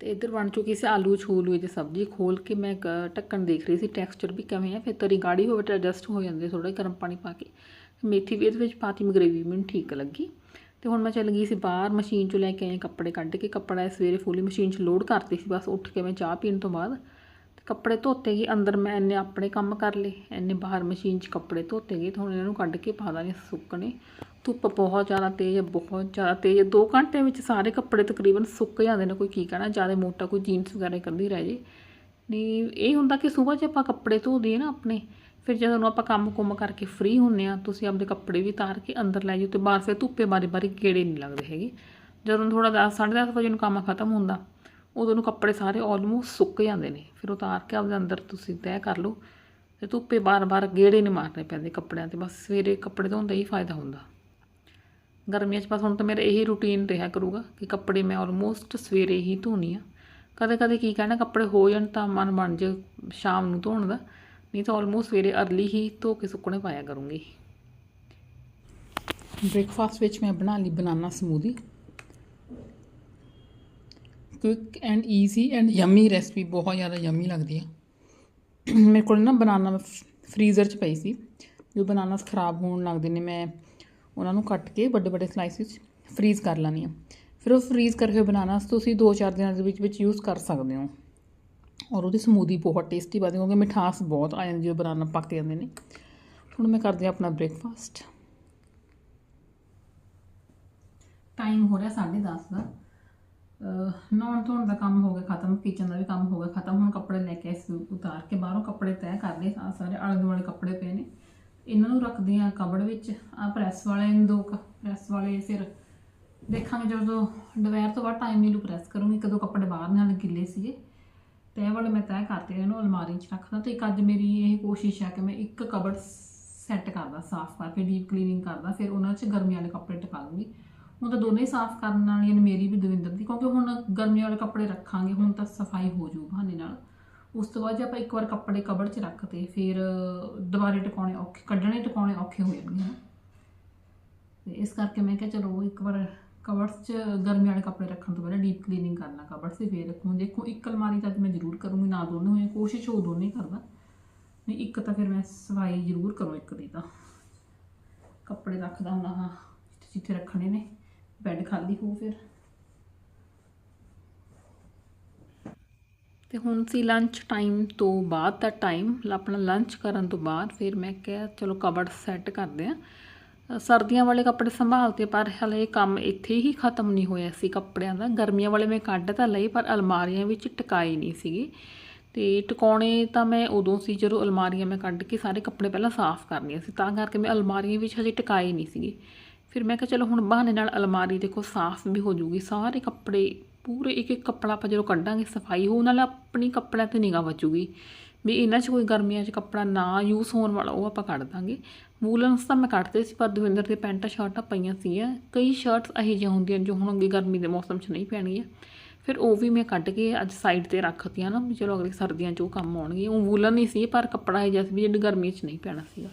ਤੇ ਇੱਧਰ ਬਣ ਚੁੱਕੀ ਸੀ ਆਲੂ ਛੋਲ ਹੋਈ ਦੀ ਸਬਜ਼ੀ ਖੋਲ ਕੇ ਮੈਂ ਢੱਕਣ ਦੇਖ ਰਹੀ ਸੀ, ਟੈਕਸਚਰ ਵੀ ਕਿਵੇਂ ਹੈ ਫਿਰ ਤਰੀ ਗਾੜੀ ਹੋਵੇ ਤਾਂ ਐਡਜਸਟ ਹੋ ਜਾਂਦੇ ਥੋੜਾ ਗਰਮ ਪਾਣੀ ਪਾ ਕੇ। ਮੇਥੀ ਵੀ ਇਹਦੇ ਵਿੱਚ ਪਾਤੀ ਮੈਂ ਗ੍ਰੇਵੀ ਮੈਨੂੰ ਠੀਕ ਲੱਗੀ। ਤੇ ਹੁਣ ਮੈਂ ਚੱਲ ਗਈ ਸੀ ਬਾਹਰ, ਮਸ਼ੀਨ 'ਚੋਂ ਲੈ ਕੇ ਆਏ ਕੱਪੜੇ ਕੱਢ ਕੇ, ਕੱਪੜਾ ਸਵੇਰੇ ਫੁੱਲੀ ਮਸ਼ੀਨ 'ਚ ਲੋਡ ਕਰਤੀ ਸੀ, ਬਸ ਉੱਠ ਕੇ ਮੈਂ ਚਾਹ ਪੀਣ ਤੋਂ ਬਾਅਦ। ਤੇ ਕੱਪੜੇ ਧੋਤੇ ਗਏ, ਅੰਦਰ ਮੈਂ ਇੰਨੇ ਆਪਣੇ ਕੰਮ ਕਰ ਲਏ, ਇੰਨੇ ਬਾਹਰ ਮਸ਼ੀਨ 'ਚ ਕੱਪੜੇ ਧੋਤੇ ਗਏ, ਤੇ ਹੁਣ ਇਹਨਾਂ ਨੂੰ ਕੱਢ ਕੇ ਪਾ ਦਾਂਗੇ ਸੁੱਕਣੇ। ਧੁੱਪ ਬਹੁਤ ਜ਼ਿਆਦਾ ਤੇਜ਼ ਹੈ, ਬਹੁਤ ਜ਼ਿਆਦਾ ਤੇਜ਼ ਹੈ। 2 ਘੰਟੇ ਵਿੱਚ ਸਾਰੇ ਕੱਪੜੇ ਤਕਰੀਬਨ ਸੁੱਕ ਜਾਂਦੇ ਨੇ, ਕੋਈ ਕੀ ਕਹਿਣਾ, ਜ਼ਿਆਦਾ ਮੋਟਾ ਕੋਈ ਜੀਨਸ ਵਗੈਰਾ ਕੱਢੀ ਰਹਿ ਜੇ। ਨਹੀਂ, ਇਹ ਹੁੰਦਾ ਕਿ ਸਵੇਰ 'ਚ ਆਪਾਂ ਕੱਪੜੇ ਧੋ ਦਈਏ ਨਾ ਆਪਣੇ ਫਿਰ ਜਦੋਂ ਨੂੰ ਆਪਾਂ ਕੰਮ ਕੁਮ ਕਰਕੇ ਫ੍ਰੀ ਹੁੰਨੇ ਆ, ਤੁਸੀਂ ਆਪਦੇ ਕੱਪੜੇ ਵੀ ਤਾਰ ਕੇ ਅੰਦਰ ਲੈ ਜਾਓ ਤੇ ਬਾਹਰ ਫਿਰ ਧੁੱਪੇ ਬਾਰੀ ਬਾਰੀ ਗੇੜੇ ਨਹੀਂ ਲੱਗਦੇ ਹੈਗੇ। ਜਦੋਂ ਥੋੜਾ 10 10:30 ਵਜੇ ਨੂੰ ਕੰਮ ਖਤਮ ਹੁੰਦਾ, ਉਦੋਂ ਨੂੰ ਕੱਪੜੇ ਸਾਰੇ ਆਲਮੋਸਟ ਸੁੱਕ ਜਾਂਦੇ ਨੇ। ਫਿਰ ਉਤਾਰ ਕੇ ਆਪਦੇ ਅੰਦਰ ਤੁਸੀਂ ਤੈਅ ਕਰ ਲਓ ਤੇ ਧੁੱਪੇ ਬਾਰ-ਬਾਰ ਗੇੜੇ ਨਹੀਂ ਮਾਰਨੇ ਪੈਂਦੇ ਕੱਪੜਿਆਂ ਤੇ, ਬਸ ਸਵੇਰੇ ਕੱਪੜੇ ਧੋਣ ਦਾ ਹੀ ਫਾਇਦਾ ਹੁੰਦਾ। ਗਰਮੀਆਂ 'ਚ ਬਸ ਹੁਣ ਤਾਂ ਮੇਰਾ ਇਹੀ ਰੂਟੀਨ ਰਿਹਾ ਕਰੂਗਾ ਕਿ ਕੱਪੜੇ ਮੈਂ ਆਲਮੋਸਟ ਸਵੇਰੇ ਹੀ ਧੋਣੀ ਆ। ਕਦੇ ਕਦੇ ਕੀ ਕਹਿਣਾ, ਕੱਪੜੇ ਹੋ ਜਾਣ ਤਾਂ ਮਨ ਬਣ ਜੇ ਸ਼ਾਮ ਨੂੰ ਧੋਣ ਦਾ। ਨਹੀਂ ਤਾਂ ਆਲਮੋਸਟ ਸਵੇਰੇ ਅਰਲੀ ਹੀ ਧੋ ਕੇ ਸੁੱਕਣੇ ਪਾਇਆ ਕਰੂੰਗੀ। ਬ੍ਰੇਕਫਾਸਟ ਵਿੱਚ ਮੈਂ ਬਣਾ ਲਈ banana smoothie quick and easy and yummy recipe ਬਹੁਤ ਜ਼ਿਆਦਾ ਯਮੀ ਲੱਗਦੀ ਹੈ ਮੇਰੇ ਕੋਲ ਨਾ ਬਨਾਨਾ ਫਰੀਜ਼ਰ 'ਚ ਪਈ ਸੀ। ਜੋ ਬਨਾਨਾਸ ਖਰਾਬ ਹੋਣ ਲੱਗਦੇ ਨੇ, ਮੈਂ ਉਹਨਾਂ ਨੂੰ ਕੱਟ ਕੇ ਵੱਡੇ ਵੱਡੇ ਸਲਾਈਸ ਵਿੱਚ ਫਰੀਜ਼ ਕਰ ਲੈਣੀ ਹਾਂ। ਫਿਰ ਉਹ ਫਰੀਜ਼ ਕਰਕੇ ਹੋਏ ਬਨਾਨਾਸ ਤੁਸੀਂ 2-4 ਦਿਨਾਂ ਦੇ ਵਿੱਚ ਵਿੱਚ ਯੂਜ਼ ਕਰ ਸਕਦੇ ਹੋ। ਔਰ ਉਹਦੀ ਸਮੂਦੀ ਬਹੁਤ ਟੇਸਟੀ ਬਣਦੀ, ਕਿਉਂਕਿ ਮਿਠਾਸ ਬਹੁਤ ਆ ਜਾਂਦੀ ਜਦੋਂ ਬਨਾਨਾ ਪੱਕ ਜਾਂਦੇ ਨੇ। ਹੁਣ ਮੈਂ ਕਰਦੀ ਹਾਂ ਆਪਣਾ ਬ੍ਰੇਕਫਾਸਟ ਟਾਈਮ ਹੋ ਰਿਹਾ 10:30 ਦਾ। ਅਹ ਨਹਾਉਣ ਧੋਣ ਦਾ ਕੰਮ ਹੋ ਗਿਆ ਖਤਮ ਕਿਚਨ ਦਾ ਵੀ ਕੰਮ ਹੋ ਗਿਆ ਖਤਮ। ਹੁਣ ਕੱਪੜੇ ਲੈ ਕੇ ਆਏ ਉਤਾਰ ਕੇ ਬਾਹਰੋਂ ਕੱਪੜੇ ਤੈਅ ਕਰ ਲਏ। ਸਾਰੇ ਆਲੇ ਦੁਆਲੇ ਕੱਪੜੇ ਪਏ ਨੇ। ਇਹਨਾਂ ਨੂੰ ਰੱਖਦੇ ਆ ਕਬੜ ਵਿੱਚ। ਆ ਪ੍ਰੈਸ ਵਾਲੇ ਨੂੰ ਦੋ ਪ੍ਰੈਸ ਵਾਲੇ ਫਿਰ ਦੇਖਾਂਗੇ ਜਦੋਂ ਦੁਪਹਿਰ ਤੋਂ ਬਾਅਦ ਟਾਈਮ ਮਿਲੂ ਪ੍ਰੈਸ ਕਰੂੰਗੀ। ਕਦੋਂ ਕੱਪੜੇ ਬਾਹਰ ਨਾਲ ਗਿੱਲੇ ਸੀਗੇ। ਤੈਅ ਇਹ ਵਾਲੇ ਮੈਂ ਤੈਅ ਕਰਤੇ ਇਹਨੂੰ ਅਲਮਾਰੀ 'ਚ ਰੱਖਦਾ। ਤੇ ਇੱਕ ਅੱਜ ਮੇਰੀ ਇਹ ਕੋਸ਼ਿਸ਼ ਹੈ ਕਿ ਮੈਂ ਇੱਕ ਕਬੜ ਸੈੱਟ ਕਰਦਾ, ਸਾਫ਼ ਕਰਕੇ ਡੀਪ ਕਲੀਨਿੰਗ ਕਰਦਾ, ਫਿਰ ਉਹਨਾਂ 'ਚ ਗਰਮੀ ਵਾਲੇ ਕੱਪੜੇ ਟਿਕਾ ਦੂੰਗੀ। ਹੁਣ ਤਾਂ ਦੋਨੇ ਸਾਫ਼ ਕਰਨ ਵਾਲੀਆਂ ਨੇ ਮੇਰੀ ਵੀ ਦਵਿੰਦਰ ਦੀ, ਕਿਉਂਕਿ ਹੁਣ ਗਰਮੀ ਵਾਲੇ ਕੱਪੜੇ ਰੱਖਾਂਗੇ, ਹੁਣ ਤਾਂ ਸਫ਼ਾਈ ਹੋ ਜੂ ਬਹਾਨੇ ਨਾਲ। ਉਸ ਤੋਂ ਬਾਅਦ ਜੇ ਆਪਾਂ ਇੱਕ ਵਾਰ ਕੱਪੜੇ ਕਬੜ 'ਚ ਰੱਖਤੇ, ਫਿਰ ਦੁਬਾਰੇ ਟਿਕਾਉਣੇ ਔਖੇ, ਕੱਢਣੇ, ਟਿਕਾਉਣੇ ਔਖੇ ਹੋ ਜਾਣਗੇ ਨਾ। ਤੇ ਇਸ ਕਰਕੇ ਮੈਂ ਕਿਹਾ ਚਲੋ ਇੱਕ ਵਾਰ ਕਵਰਸ 'ਚ ਗਰਮੀ ਵਾਲੇ ਕੱਪੜੇ ਰੱਖਣ ਤੋਂ ਪਹਿਲਾਂ ਡੀਪ ਕਲੀਨਿੰਗ ਕਰਨਾ ਕਵਰਸ ਤੇ ਫੇਰ ਰੱਖੂ। ਦੇਖੋ ਇੱਕ ਅਲਮਾਰੀ ਤਾਂ ਅੱਜ ਮੈਂ ਜ਼ਰੂਰ ਕਰੂੰਗੀ, ਨਾ ਦੋਨੇ ਹੋਏ ਕੋਸ਼ਿਸ਼ ਉਹ ਦੋਨੇ ਕਰਦਾ। ਨਹੀਂ, ਇੱਕ ਤਾਂ ਫਿਰ ਮੈਂ ਸਫ਼ਾਈ ਜ਼ਰੂਰ ਕਰੂੰ, ਇੱਕ ਦੀ ਤਾਂ। ਕੱਪੜੇ ਰੱਖਦਾ ਹੁੰਦਾ ਹਾਂ, ਜਿੱਥੇ ਰੱਖਣੇ ਨੇ ਬੈੱਡ ਖਾਲੀ ਹੋ ਫਿਰ। ਤੇ ਹੁਣ ਸੀ ਲੰਚ ਟਾਈਮ ਤੋਂ ਬਾਅਦ ਦਾ ਟਾਈਮ ਆਪਣਾ ਲੰਚ ਕਰਨ ਤੋਂ ਬਾਅਦ ਫਿਰ ਮੈਂ ਕਿਹਾ, ਚਲੋ ਕਬਰਡ ਸੈੱਟ ਕਰਦੇ ਆ ਸਰਦੀਆਂ ਵਾਲੇ ਕੱਪੜੇ ਸੰਭਾਲਤੇ ਪਰ ਹਲੇ ਕੰਮ ਇੱਥੇ ਹੀ ਖਤਮ ਨਹੀਂ ਹੋਇਆ ਸੀ ਕੱਪੜਿਆਂ ਦਾ। ਗਰਮੀਆਂ ਵਾਲੇ ਮੈਂ ਕੱਢ ਤਾਂ ਲਈ, ਪਰ ਅਲਮਾਰੀਆਂ ਵਿੱਚ ਟਿਕਾਈ ਨਹੀਂ ਸੀਗੇ। ਤੇ ਟਿਕਾਉਣੇ ਤਾਂ ਮੈਂ ਉਦੋਂ ਸੀ ਜਦੋਂ ਅਲਮਾਰੀਆਂ ਮੈਂ ਕੱਢ ਕੇ ਸਾਰੇ ਕੱਪੜੇ ਪਹਿਲਾਂ ਸਾਫ਼ ਕਰਨੀਆਂ ਸੀ, ਤਾਂ ਕਰਕੇ ਮੈਂ ਅਲਮਾਰੀਆਂ ਵਿੱਚ ਹਜੇ ਟਿਕਾਈ ਨਹੀਂ ਸੀਗੇ। ਫਿਰ ਮੈਂ ਕਿਹਾ, ਚਲੋ ਹੁਣ ਬਹਾਨੇ ਨਾਲ ਅਲਮਾਰੀ ਦੇਖੋ ਸਾਫ਼ ਵੀ ਹੋ ਜੂਗੀ, ਸਾਰੇ ਕੱਪੜੇ ਪੂਰੇ ਇੱਕ ਇੱਕ ਕੱਪੜਾ ਆਪਾਂ ਜਦੋਂ ਕੱਢਾਂਗੇ, ਸਫ਼ਾਈ ਹੋਊ, ਨਾਲ ਆਪਣੀ ਕੱਪੜਿਆਂ ਤੇ ਨਿਗਾਹ ਬਚੂਗੀ ਵੀ ਇਹਨਾਂ 'ਚ ਕੋਈ ਗਰਮੀਆਂ 'ਚ ਕੱਪੜਾ ਨਾ ਯੂਜ਼ ਹੋਣ ਵਾਲਾ, ਉਹ ਆਪਾਂ ਕੱਢ ਦਾਂਗੇ। ਵੂਲਨਸ ਤਾਂ ਮੈਂ ਕੱਢਦੇ ਸੀ, ਪਰ ਦਵਿੰਦਰ ਦੇ ਪੈਂਟਾਂ, ਸ਼ਰਟਾਂ ਪਈਆਂ ਸੀਗੀਆਂ। ਕਈ ਸ਼ਰਟਸ ਇਹੋ ਜਿਹੀਆਂ ਹੁੰਦੀਆਂ ਜੋ ਹੁਣ ਅੱਗੇ ਗਰਮੀ ਦੇ ਮੌਸਮ 'ਚ ਨਹੀਂ ਪੈਣਗੀਆਂ। ਫਿਰ ਉਹ ਵੀ ਮੈਂ ਕੱਢ ਕੇ ਅੱਜ ਸਾਈਡ ਤੇ ਰੱਖਤੀਆਂ ਨਾ, ਵੀ ਚਲੋ ਅਗਲੀ ਸਰਦੀਆਂ 'ਚ ਉਹ ਕੰਮ ਆਉਣਗੇ। ਉਹ ਵੂਲਨ ਨਹੀਂ ਸੀ, ਪਰ ਕੱਪੜਾ ਇਹ ਜਿਹਾ ਸੀ ਵੀ ਜਿਹੜੀ ਗਰਮੀ 'ਚ ਨਹੀਂ ਪੈਣਾ ਸੀਗਾ।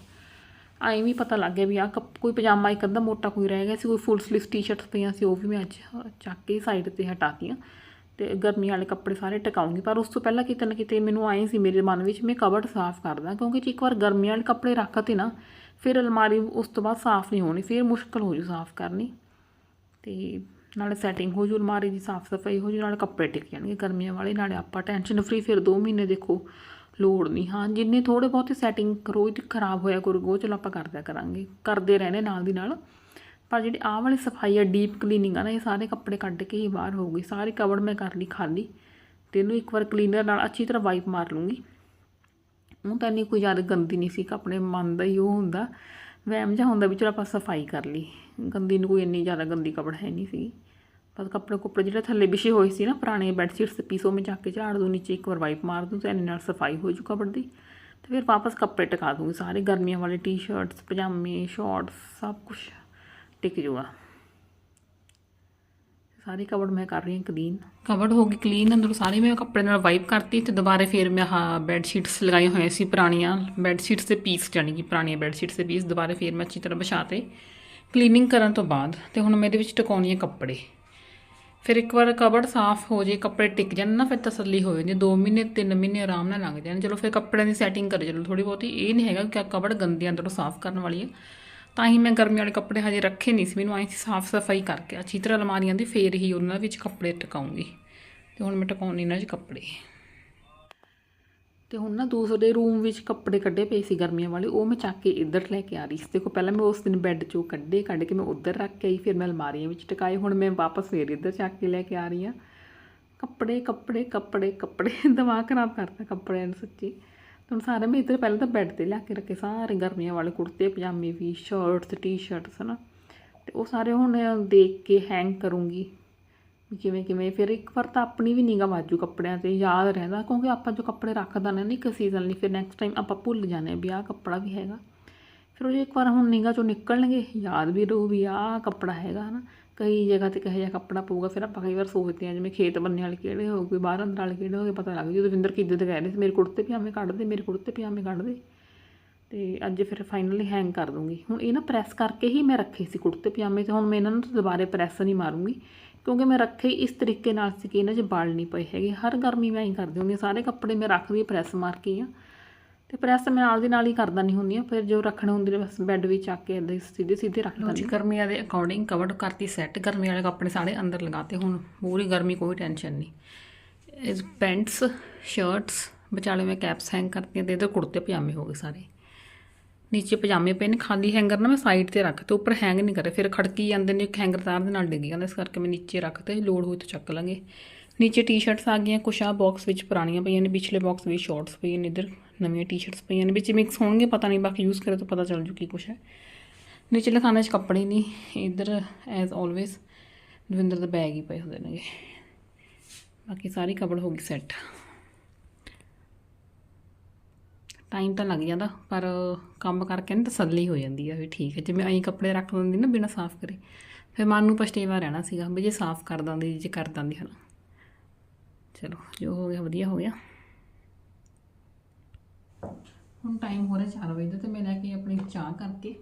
ਐਂ ਵੀ ਪਤਾ ਲੱਗ ਗਿਆ ਵੀ ਆ ਕੋਈ ਪਜਾਮਾ ਇੱਕ ਅੱਧਾ ਮੋਟਾ ਕੋਈ ਰਹਿ ਗਿਆ ਸੀ, ਕੋਈ ਫੁੱਲ ਸਲੀਵ ਟੀ-ਸ਼ਰਟਸ ਪਈਆਂ ਸੀ, ਉਹ ਵੀ ਮੈਂ ਅੱਜ ਚੱਕ ਕੇ ਸਾਈਡ ਤੇ ਹਟਾਤੀਆਂ ਤੇ ਗਰਮੀ ਵਾਲੇ ਕੱਪੜੇ ਸਾਰੇ ਟਿਕਾਉਂਗੀ। ਪਰ ਉਸ ਤੋਂ ਪਹਿਲਾਂ ਕਿਤੇ ਨਾ ਕਿਤੇ ਮੈਨੂੰ ਆਏ ਸੀ ਮੇਰੇ ਮਨ ਵਿੱਚ, ਮੈਂ ਕਬਰਡ ਸਾਫ਼ ਕਰਦਾ, ਕਿਉਂਕਿ ਜੇ ਇੱਕ ਵਾਰ ਗਰਮੀ ਵਾਲੇ ਕੱਪੜੇ ਰੱਖਤੇ ਨਾ, ਫਿਰ ਅਲਮਾਰੀ ਉਸ ਤੋਂ ਬਾਅਦ ਸਾਫ਼ ਨਹੀਂ ਹੋਣੀ, ਫਿਰ ਮੁਸ਼ਕਲ ਹੋ ਜੂ ਸਾਫ਼ ਕਰਨੀ। ਤੇ ਨਾਲੇ ਸੈਟਿੰਗ ਹੋ ਜੂ ਅਲਮਾਰੀ ਦੀ, ਸਾਫ਼ ਸਫ਼ਾਈ ਹੋ ਜੂ, ਨਾਲੇ ਕੱਪੜੇ ਟਿਕ ਜਾਣਗੇ ਗਰਮੀਆਂ ਵਾਲੇ, ਨਾਲੇ ਆਪਾਂ ਟੈਨਸ਼ਨ ਫ੍ਰੀ ਫਿਰ 2 ਮਹੀਨੇ ਦੇਖੋ, ਲੋੜ ਨਹੀਂ। ਹਾਂ, ਜਿੰਨੇ ਥੋੜੇ ਬਹੁਤੇ ਸੈਟਿੰਗ ਰੋਜ਼ ਖਰਾਬ ਹੋਇਆ ਕਰੂਗਾ ਉਹ ਚਲੋ ਆਪਾਂ ਕਰਦਿਆ ਕਰਾਂਗੇ, ਕਰਦੇ ਰਹਿਣੇ ਨਾਲ ਦੀ ਨਾਲ। ਪਰ ਜਿਹੜੀ ਆਹ ਵਾਲੀ ਸਫ਼ਾਈ ਆ ਡੀਪ ਕਲੀਨਿੰਗ ਆ ਨਾ, ਇਹ ਸਾਰੇ ਕੱਪੜੇ ਕੱਢ ਕੇ ਹੀ ਬਾਹਰ ਹੋਊਗੀ ਸਾਰੇ ਕਵਰ ਮੈਂ ਕਰ ਲਈ ਖਾਲੀ। ਤੇ ਇਹਨੂੰ ਇੱਕ ਵਾਰ ਕਲੀਨਰ ਨਾਲ ਅੱਛੀ ਤਰ੍ਹਾਂ ਵਾਈਪ ਮਾਰ ਲੂੰਗੀ। ਉਹ ਤਾਂ ਨਹੀਂ ਕੋਈ ਜ਼ਿਆਦਾ ਗੰਦੀ ਨਹੀਂ ਸੀ, ਆਪਣੇ ਮਨ ਦਾ ਹੀ ਉਹ ਹੁੰਦਾ। ਵਹਿਮ ਜਿਹਾ ਹੁੰਦਾ ਵੀ ਚਲੋ ਆਪਾਂ ਸਫ਼ਾਈ ਕਰ ਲਈ। ਗੰਦੀ ਨੂੰ ਕੋਈ ਇੰਨੀ ਜ਼ਿਆਦਾ ਗੰਦੀ ਕਪੜ ਹੈ ਨਹੀਂ ਸੀ ਬਸ ਕੱਪੜੇ ਕੁੱਪੜੇ ਜਿਹੜੇ ਥੱਲੇ ਵਿਛੇ ਹੋਏ ਸੀ ਨਾ, ਪੁਰਾਣੇ ਬੈੱਡ ਸ਼ੀਟਸ ਪੀਸੋ ਮੈਂ ਜਾ ਕੇ ਝਾੜ ਦੂੰ, ਨੀਚੇ ਇੱਕ ਵਾਰ ਵਾਈਪ ਮਾਰ ਦੂੰ ਤੇ ਇੰਨੇ ਨਾਲ ਸਫ਼ਾਈ ਹੋ ਜੂ ਕਪੜ ਦੀ। ਤੇ ਫਿਰ ਵਾਪਸ ਕੱਪੜੇ ਟਿਕਾ ਦੂੰਗੀ ਸਾਰੇ ਗਰਮੀਆਂ ਵਾਲੇ ਟੀ-ਸ਼ਰਟਸ ਪਜਾਮੇ ਸ਼ਾਰਟਸ ਸਭ ਕੁਝ ਟਿਕ ਜੂਗਾ। ਸਾਰੀ ਕਬੜ ਮੈਂ ਕਰ ਰਹੀ ਹਾਂ ਕਲੀਨ ਕਬੜ ਹੋ ਗਈ ਕਲੀਨ ਅੰਦਰੋਂ ਸਾਰੇ ਮੈਂ ਕੱਪੜੇ ਨਾਲ ਵਾਈਪ ਕਰਤੀ ਤੇ ਦੁਬਾਰੇ ਫਿਰ ਮੈਂ ਹਾਂ ਬੈੱਡ ਸ਼ੀਟਸ ਲਗਾਈਆਂ ਹੋਈਆਂ ਸੀ ਪੁਰਾਣੀਆਂ। ਬੈੱਡ ਸ਼ੀਟਸ ਦੇ ਪੀਸ ਜਾਣੀ ਕਿ ਪੁਰਾਣੀਆਂ ਬੈੱਡ ਸ਼ੀਟਸ ਦੇ ਪੀਸ ਦੁਬਾਰੇ ਫਿਰ ਮੈਂ ਅੱਛੀ ਤਰ੍ਹਾਂ ਵਿਛਾਤੇ ਕਲੀਨਿੰਗ ਕਰਨ ਤੋਂ ਬਾਅਦ ਤੇ ਹੁਣ ਮੈਂ ਇਹਦੇ ਵਿੱਚ ਟਿਕਾਉਣੀ ਹੈ ਕੱਪੜੇ। ਫਿਰ ਇੱਕ ਵਾਰ ਕਬੜ ਸਾਫ਼ ਹੋ ਜੇ, ਕੱਪੜੇ ਟਿਕ ਜਾਣ ਨਾ ਫਿਰ ਤਸੱਲੀ ਹੋ ਜਾਂਦੀ 2 ਮਹੀਨੇ 3 ਮਹੀਨੇ ਆਰਾਮ ਨਾਲ ਲੰਘ ਜਾਣ। ਚਲੋ ਫਿਰ ਕੱਪੜਿਆਂ ਦੀ ਸੈਟਿੰਗ ਕਰ ਚਲੋ ਥੋੜੀ ਬਹੁਤੀ ਇਹ ਨਹੀਂ ਹੈਗਾ ਕਿ ਕਬੜ ਗੰਦੀ ਅੰਦਰੋਂ ਸਾਫ਼ ਕਰਨ ਵਾਲੀ ਹੈ। ਤਾਂ ਹੀ ਮੈਂ ਗਰਮੀ ਵਾਲੇ ਕੱਪੜੇ ਹਜੇ ਰੱਖੇ ਨਹੀਂ ਸੀ। ਮੈਨੂੰ ਆਈ ਸੀ ਸਾਫ਼ ਸਫ਼ਾਈ ਕਰਕੇ ਅੱਛੀ ਤਰ੍ਹਾਂ ਅਲਮਾਰੀਆਂ ਦੀ ਫੇਰ ਹੀ ਉਹਨਾਂ ਵਿੱਚ ਕੱਪੜੇ ਟਿਕਾਉਂਗੀ। ਤੇ ਹੁਣ ਮੈਂ ਟਿਕਾਉਣੀ ਇਹਨਾਂ 'ਚ ਕੱਪੜੇ। ਤੇ ਹੁਣ ਨਾ ਦੂਸਰੇ ਰੂਮ ਵਿੱਚ ਕੱਪੜੇ ਕੱਢੇ ਪਏ ਸੀ ਗਰਮੀਆਂ ਵਾਲੇ, ਉਹ ਮੈਂ ਚੱਕ ਕੇ ਇੱਧਰ ਲੈ ਕੇ ਆ ਰਹੀ ਸੀ। ਦੇਖੋ, ਪਹਿਲਾਂ ਮੈਂ ਉਸ ਦਿਨ ਬੈੱਡ 'ਚੋਂ ਕੱਢੇ, ਕੱਢ ਕੇ ਮੈਂ ਉੱਧਰ ਰੱਖ ਕੇ ਆਈ, ਫਿਰ ਮੈਂ ਅਲਮਾਰੀਆਂ ਵਿੱਚ ਟਿਕਾਏ। ਹੁਣ ਮੈਂ ਵਾਪਸ ਫੇਰ ਇੱਧਰ ਚੱਕ ਕੇ ਲੈ ਕੇ ਆ ਰਹੀ ਹਾਂ। ਕੱਪੜੇ ਕੱਪੜੇ ਕੱਪੜੇ ਕੱਪੜੇ। ਦਿਮਾਗ ਖਰਾਬ ਕਰਤਾ ਕੱਪੜਿਆਂ ਨੂੰ ਸੱਚੀ। ਹੁਣ ਸਾਰੇ ਮੈਂ ਇੱਧਰ ਪਹਿਲਾਂ ਤਾਂ ਬੈੱਡ ਤੇ ਲਿਆ ਕੇ ਰੱਖੇ, ਸਾਰੇ ਗਰਮੀਆਂ ਵਾਲੇ ਕੁੜਤੇ, ਪਜਾਮੇ ਵੀ ਸ਼ਰਟਸ ਟੀ-ਸ਼ਰਟਸ ਹਨਾ। ਤੇ ਉਹ ਸਾਰੇ ਹੁਣ ਦੇਖ ਕੇ ਹੈਂਗ ਕਰੂੰਗੀ। ਵੀ ਕਿਵੇਂ ਕਿਵੇਂ, ਫਿਰ ਇੱਕ ਵਾਰ ਤਾਂ ਆਪਣੀ ਵੀ ਨਿਗਾਹ ਵਾਜੂ ਕੱਪੜਿਆਂ ਤੇ, ਯਾਦ ਰਹਿੰਦਾ, ਕਿਉਂਕਿ ਆਪਾਂ ਜੋ ਕੱਪੜੇ ਰੱਖਦਾ ਨਾ ਇੱਕ ਸੀਜ਼ਨ ਲਈ, ਫਿਰ ਨੈਕਸਟ ਟਾਈਮ ਆਪਾਂ ਭੁੱਲ ਜਾਂਦੇ ਹਾਂ ਵੀ ਆਹ ਕੱਪੜਾ ਵੀ ਹੈਗਾ। ਫਿਰ ਉਹ ਜੇ ਇੱਕ ਵਾਰ ਹੁਣ ਨਿਗਾਹ ਚੋਂ ਨਿਕਲਣਗੇ, ਯਾਦ ਵੀ ਰਹੂ ਵੀ ਆਹ ਕੱਪੜਾ ਹੈਗਾ, ਹਨਾ। ਕਈ ਜਗ੍ਹਾ ਤੇ ਕਿਹੋ ਜਿਹਾ ਕੱਪੜਾ ਪਊਗਾ, ਫਿਰ ਆਪਾਂ ਕਈ ਵਾਰ ਸੋਚਦੇ ਹਾਂ, ਜਿਵੇਂ ਖੇਤ ਬੰਨੇ ਵਾਲੇ ਕਿਹੜੇ ਹੋ ਗਏ, ਬਾਹਰ ਅੰਦਰ ਵਾਲੇ ਕਿਹੜੇ ਹੋ ਗਏ, ਪਤਾ ਲੱਗ ਜੂ ਦਵਿੰਦਰ ਕਿੱਦਾਂ ਦੇ ਕਹਿ ਰਹੇ ਸੀ, ਮੇਰੇ ਕੁੜਤੇ ਪਜਾਮੇ ਕੱਢ ਦੇ, ਮੇਰੇ ਕੁੜਤੇ ਪਜਾਮੇ ਕੱਢ ਦੇ। ਤੇ ਅੱਜ ਫਿਰ ਫਾਈਨਲੀ ਹੈਂਗ ਕਰ ਦੂੰਗੀ। ਹੁਣ ਇਹ ਨਾ ਪ੍ਰੈਸ ਕਰਕੇ ਹੀ ਮੈਂ ਰੱਖੇ ਸੀ ਕੁੜਤੇ ਪਜਾਮੇ ਤੇ, ਹੁਣ ਮੈਂ ਇਹਨਾਂ ਨੂੰ ਦੁਬਾਰੇ ਪ੍ਰੈਸ ਨਹੀਂ ਮਾਰੂੰਗੀ, ਕਿਉਂਕਿ ਮੈਂ ਰੱਖੇ ਇਸ ਤਰੀਕੇ ਨਾਲ ਸੀ ਕਿ ਇਹਨਾਂ 'ਚ ਬਲ ਨਹੀਂ ਪਏ ਹੈਗੇ। ਹਰ ਗਰਮੀ ਮੈਂ ਹੀ ਕਰਦੀ ਹੁੰਦੀ ਹਾਂ, ਸਾਰੇ ਕੱਪੜੇ ਮੈਂ ਰੱਖਦੀ ਪ੍ਰੈਸ ਮਾਰ ਕੇ ਆ ਤੇ ਪ੍ਰੈਸ ਮੈਂ ਨਾਲ ਦੀ ਨਾਲ ਹੀ ਕਰਦਾ ਨਹੀਂ ਹੁੰਦੀ ਆ ਫਿਰ ਜੋ ਰੱਖਣੇ ਹੁੰਦੇ ਨੇ ਬਸ ਬੈੱਡ ਵਿੱਚ ਚੱਕ ਕੇ ਇਦਾਂ ਸਿੱਧੇ ਸਿੱਧੇ ਰੱਖ ਦਿੰਦੀ ਗਰਮੀਆਂ ਦੇ ਅਕੋਰਡਿੰਗ ਕਵਰਡ ਕਰਤੀ ਸੈੱਟ ਗਰਮੀ ਵਾਲੇ ਕੱਪੜੇ ਸਾਰੇ ਅੰਦਰ ਲਗਾਤੇ ਹੁਣ ਪੂਰੀ ਗਰਮੀ ਕੋਈ ਟੈਨਸ਼ਨ ਨਹੀਂ ਇਸ ਪੈਂਟਸ ਸ਼ਰਟਸ ਵਿਚਾਲੇ ਮੈਂ ਕੈਪਸ ਹੈਂਗ ਕਰਤੀਆਂ ਤੇ ਇਧਰ ਕੁੜਤੇ ਪਜਾਮੇ ਹੋ ਗਏ ਸਾਰੇ। ਨੀਚੇ ਪਜਾਮੇ ਪਏ ਨੇ ਖਾਲੀ ਹੈਂਗਰ ਨਾ ਮੈਂ ਸਾਈਡ ਤੇ ਰੱਖ ਤੇ ਉੱਪਰ ਹੈਂਗ ਨਹੀਂ ਕਰੇ ਫਿਰ ਖੜਕੀ ਜਾਂਦੇ ਨੇ ਇੱਕ ਹੈਂਗਰ ਤਾਰ ਦੇ ਨਾਲ ਡਿੱਗ ਜਾਂਦਾ ਇਸ ਕਰਕੇ ਮੈਂ ਨੀਚੇ ਰੱਖਤੇ ਲੋਡ ਹੋਈ ਤਾਂ ਚੱਕ ਲਾਂਗੇ। ਨੀਚੇ ਟੀ-ਸ਼ਰਟਸ ਆ ਗਈਆਂ ਕੁਛ ਆ ਬਾਕਸ ਵਿੱਚ ਪੁਰਾਣੀਆਂ ਪਈਆਂ ਨੇ ਪਿਛਲੇ ਬਾਕਸ ਵਿੱਚ ਸ਼ਾਰਟਸ ਪਈਆਂ ਨੇ ਇੱਧਰ ਨਵੀਆਂ ਟੀ-ਸ਼ਰਟਸ ਪਈਆਂ ਨੇ, ਵਿੱਚ ਮਿਕਸ ਹੋਣਗੇ, ਪਤਾ ਨਹੀਂ, ਬਾਕੀ ਯੂਜ਼ ਕਰੇ ਤਾਂ ਪਤਾ ਚੱਲ ਜੂ ਕੀ ਕੁਛ ਹੈ। ਨੀਚੇ ਖਾਨੇ 'ਚ ਕੱਪੜੇ ਨਹੀਂ ਇੱਧਰ ਐਜ਼ ਆਲਵੇਜ਼ ਦਵਿੰਦਰ ਦੇ ਬੈਗ ਹੀ ਪਏ ਹੁੰਦੇ ਨੇਗੇ। ਬਾਕੀ ਸਾਰੀ ਕਬੜ ਹੋ ਗਈ ਸੈੱਟ ਟਾਈਮ ਤਾਂ ਲੱਗ ਜਾਂਦਾ, ਪਰ ਕੰਮ ਕਰਕੇ ਨਾ ਤਸੱਲੀ ਹੋ ਜਾਂਦੀ ਆ, ਵੀ ਠੀਕ ਹੈ। ਜਿਵੇਂ ਐਂ ਕੱਪੜੇ ਰੱਖ ਦਿੰਦੀ ਨਾ ਬਿਨਾਂ ਸਾਫ਼ ਕਰੇ, ਫਿਰ ਮਨ ਨੂੰ ਪਛਤੇਵਾ ਰਹਿਣਾ ਸੀਗਾ, ਵੀ ਜੇ ਸਾਫ਼ ਕਰ ਦਿੰਦੀ, ਜੇ ਕਰ ਦਿੰਦੀ ਹਨਾ। ਚਲੋ, ਜੋ ਹੋ ਗਿਆ, ਵਧੀਆ ਹੋ ਗਿਆ। ਹੁਣ ਟਾਈਮ ਹੋ ਰਿਹਾ 4 ਵਜੇ ਦਾ ਤੇ ਮੈਂ ਲੈ ਕੇ ਆਪਣੀ ਚਾਹ ਕਰਕੇ।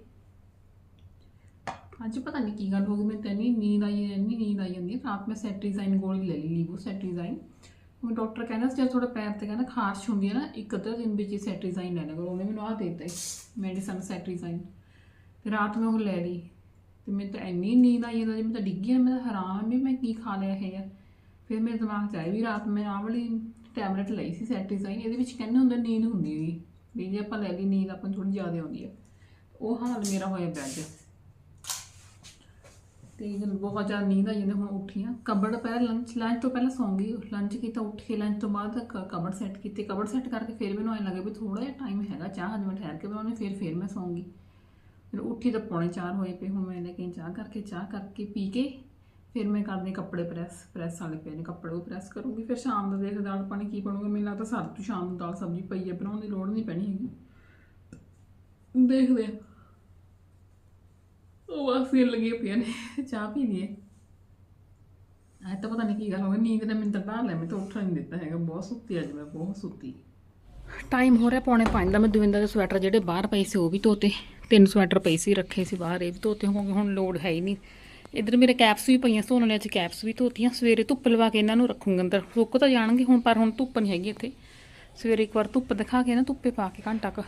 ਅੱਜ ਪਤਾ ਨਹੀਂ ਕੀ ਗੱਲ ਹੋ ਗਈ, ਮੈਂ ਤਾਂ ਇੰਨੀ ਨੀਂਦ ਆਈ, ਇੰਨੀ ਨੀਂਦ ਆਈ ਜਾਂਦੀ ਰਾਤ ਮੈਂ ਸੈਟਰੀਜ਼ਾਈਨ ਗੋਲੀ ਲੈ ਲਈ, ਲੀਵੋ ਸੈਟਰੀਜ਼ਾਈਨ ਉਹ ਡਾਕਟਰ ਕਹਿੰਦਾ ਸੀ ਜੇ ਤੁਹਾਡੇ ਪੈਰ ਤੇ ਕਹਿੰਦਾ ਖਾਰਸ਼ ਹੁੰਦੀ ਹੈ ਨਾ, ਇੱਕ ਅੱਧਾ ਦਿਨ ਵਿੱਚ ਹੀ ਸੈਟਰੀਜ਼ਾਈਨ ਲੈਣਾ ਕਰੋ। ਉਹਨੇ ਮੈਨੂੰ ਆਹ ਦੇ ਦਿੱਤਾ ਮੈਡੀਸਨ ਸੈਟਰੀਜ਼ਾਈਨ ਤੇ ਰਾਤ ਮੈਂ ਉਹ ਲੈ ਲਈ। ਤੇ ਮੈਨੂੰ ਤਾਂ ਇੰਨੀ ਨੀਂਦ ਆਈ ਜਾਂਦਾ, ਮੈਂ ਤਾਂ ਡਿੱਗੀ ਆ ਮੈਂ ਤਾਂ ਹੈਰਾਨ ਵੀ ਮੈਂ ਕੀ ਖਾ ਲਿਆ ਇਹ ਯਾਰ ਫਿਰ ਮੇਰੇ ਦਿਮਾਗ 'ਚ ਆਇਆ ਵੀ ਰਾਤ ਮੈਂ ਆਹ ਵਾਲੀ ਟੈਬਲੇਟ ਲਈ ਸੀ ਸੈਟਰੀਜ਼ਾਈਨ ਇਹਦੇ ਵਿੱਚ ਕਹਿੰਦੇ ਹੁੰਦਾ ਨੀਂਦ ਹੁੰਦੀ ਹੈਗੀ ਵੀ ਜੇ ਆਪਾਂ ਲੈ ਲਈ, ਨੀਂਦ ਆਪਾਂ ਨੂੰ ਥੋੜੀ ਜ਼ਿਆਦਾ ਆਉਂਦੀ ਹੈ ਉਹ ਹਾਲ ਮੇਰਾ ਹੋਇਆ ਪਿਆ ਅੱਜ ਤੇ ਜਦੋਂ ਬਹੁਤ ਜ਼ਿਆਦਾ ਨੀਂਦ ਆਈ, ਜਾਂਦੀ ਹੁਣ ਉੱਠੀ ਆ ਕਬੜ ਪਹਿਲਾਂ ਲੰਚ ਲੰਚ ਤੋਂ ਪਹਿਲਾਂ ਸੌਂ ਗਈ। ਲੰਚ ਕੀਤਾ, ਉੱਠ ਕੇ ਲੰਚ ਤੋਂ ਬਾਅਦ ਕਬੜ ਸੈੱਟ ਕੀਤੇ। ਕਬੜ ਸੈੱਟ ਕਰਕੇ ਫਿਰ ਮੈਨੂੰ ਐਂ ਲੱਗੇ ਵੀ ਥੋੜਾ ਜਿਹਾ ਟਾਈਮ ਹੈਗਾ, ਚਾਹ ਹਜੇ ਮੈਂ ਠਹਿਰ ਕੇ ਬਣਾਉਣੀ, ਫਿਰ ਫਿਰ ਮੈਂ ਸੌਂਗੀ ਫਿਰ ਉੱਠੀ ਤਾਂ ਪੌਣੇ 4 ਹੋਏ ਪਏ, ਹੁਣ ਮੈਂ ਲੈ ਕੇ ਚਾਹ ਕਰਕੇ ਚਾਹ ਕਰਕੇ ਪੀ ਕੇ ਫਿਰ ਮੈਂ ਕਰਦੀ ਕੱਪੜੇ ਪ੍ਰੈਸ ਪ੍ਰੈਸ ਵਾਲੇ ਪਏ ਨੇ, ਕੱਪੜੇ ਉਹ ਪ੍ਰੈਸ ਕਰੂੰਗੀ। ਫਿਰ ਸ਼ਾਮ ਦਾ ਦੇਖ ਦਾਲ ਪਾਣੀ ਕੀ ਬਣੂਗਾ। ਮੈਨੂੰ ਲੱਗਦਾ ਸਾਰ ਤੋਂ ਸ਼ਾਮ ਨੂੰ ਦਾਲ ਸਬਜ਼ੀ ਪਈ ਹੈ ਬਣਾਉਣ ਦੀ ਲੋੜ ਨਹੀਂ ਪੈਣੀ ਹੈਗੀ। ਦੇਖਦੇ ਉਹ ਵਾਸੀਆਂ ਲੱਗੀਆਂ ਪਈਆਂ ਨੇ, ਚਾਹ ਪੀ ਲਈਏ। ਅੱਜ ਤਾਂ ਪਤਾ ਨਹੀਂ ਕੀ ਗੱਲ ਹੋ ਗਈ, ਨੀਂਦ ਨੇ ਮੈਨੂੰ ਤਾਂ ਢਾਹ ਲਿਆ, ਮੈਂ ਤਾਂ ਉੱਠ ਨਹੀਂ ਦਿੱਤਾ ਹੈਗਾ। ਬਹੁਤ ਸੁੱਤੀ ਅੱਜ ਮੈਂ, ਬਹੁਤ ਸੁੱਤੀ। ਟਾਈਮ ਹੋ ਰਿਹਾ ਪੌਣੇ 5 ਦਾ, ਮੈਂ ਦਵਿੰਦਰ ਦੇ ਸਵੈਟਰ ਜਿਹੜੇ ਬਾਹਰ ਪਏ ਸੀ, ਉਹ ਵੀ ਧੋਤੇ। ਤਿੰਨ ਸਵੈਟਰ ਪਏ ਸੀ, ਰੱਖੇ ਸੀ ਬਾਹਰ, ਇਹ ਵੀ ਧੋਤੇ ਕਿਉਂਕਿ ਹੁਣ ਲੋਡ ਹੈ ਹੀ ਨਹੀਂ। ਇੱਧਰ ਮੇਰੇ ਕੈਪਸ ਵੀ ਪਈਆਂ, ਧੋਣ ਵਾਲਿਆਂ ਚ ਕੈਪਸ ਵੀ ਧੋਤੀਆਂ। ਸਵੇਰੇ ਧੁੱਪ ਲਵਾ ਕੇ ਇਹਨਾਂ ਨੂੰ ਰੱਖੂੰਗਾ ਅੰਦਰ। ਸੁੱਕ ਤਾਂ ਜਾਣਗੇ ਹੁਣ, ਪਰ ਹੁਣ ਧੁੱਪ ਨਹੀਂ ਹੈਗੀ ਇੱਥੇ। ਸਵੇਰੇ ਇੱਕ ਵਾਰ ਧੁੱਪ ਦਿਖਾ ਕੇ ਨਾ, ਧੁੱਪੇ ਪਾ ਕੇ ਘੰਟਾ ਕੁ,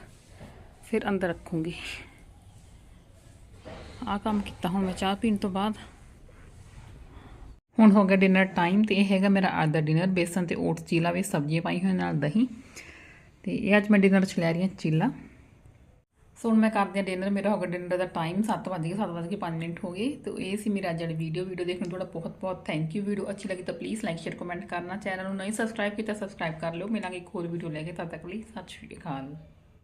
ਫਿਰ ਅੰਦਰ ਰੱਖੂੰਗੀ। ਆ ਕੰਮ ਕੀਤਾ ਹੁਣ ਮੈਂ ਚਾਹ ਪੀਣ ਤੋਂ ਬਾਅਦ। ਹੁਣ ਹੋ ਗਿਆ ਡਿਨਰ ਟਾਈਮ ਤੇ ਇਹ ਹੈਗਾ ਮੇਰਾ ਅੱਜ ਦਾ ਡਿਨਰ ਬੇਸਨ ਤੇ ਓਟਸ ਚੀਲਾ ਵਿੱਚ ਸਬਜ਼ੀਆਂ ਪਾਈ ਹੋਈਆਂ ਨਾਲ ਦਹੀਂ। ਤੇ ਇਹ ਅੱਜ ਮੈਂ ਡਿਨਰ ਚ ਲੈ ਰਹੀ ਹਾਂ ਚੀਲਾ। ਸੋ ਹੁਣ ਮੈਂ ਕਰਦੀ ਹਾਂ ਡਿਨਰ ਮੇਰਾ ਹੋ ਗਿਆ ਡਿਨਰ ਦਾ ਟਾਈਮ 7 ਵਜੇ 7 ਵਜੇ 5 ਮਿੰਟ ਹੋ ਗਏ। ਤੇ ਇਹ ਸੀ ਮੇਰਾ ਜਿਹੜੀ ਵੀਡੀਓ ਵੀਡੀਓ ਦੇਖਣ ਤੁਹਾਡਾ ਬਹੁਤ ਬਹੁਤ ਥੈਂਕ ਯੂ ਵੀਡੀਓ ਅੱਛੀ ਲੱਗੀ ਤਾਂ ਪਲੀਜ਼ ਲਾਈਕ ਸ਼ੇਅਰ ਕਮੈਂਟ ਕਰਨਾ। ਚੈਨਲ ਨੂੰ ਨਹੀਂ ਸਬਸਕ੍ਰਾਈਬ ਕੀਤਾ ਸਬਸਕ੍ਰਾਈਬ ਕਰ ਲਿਓ। ਮਿਲਾਂਗੇ ਇੱਕ ਹੋਰ ਵੀਡੀਓ ਲੈ ਕੇ। ਤਦ ਤੱਕ ਲਈ ਸਤਿ ਸ਼੍ਰੀ ਅਕਾਲ।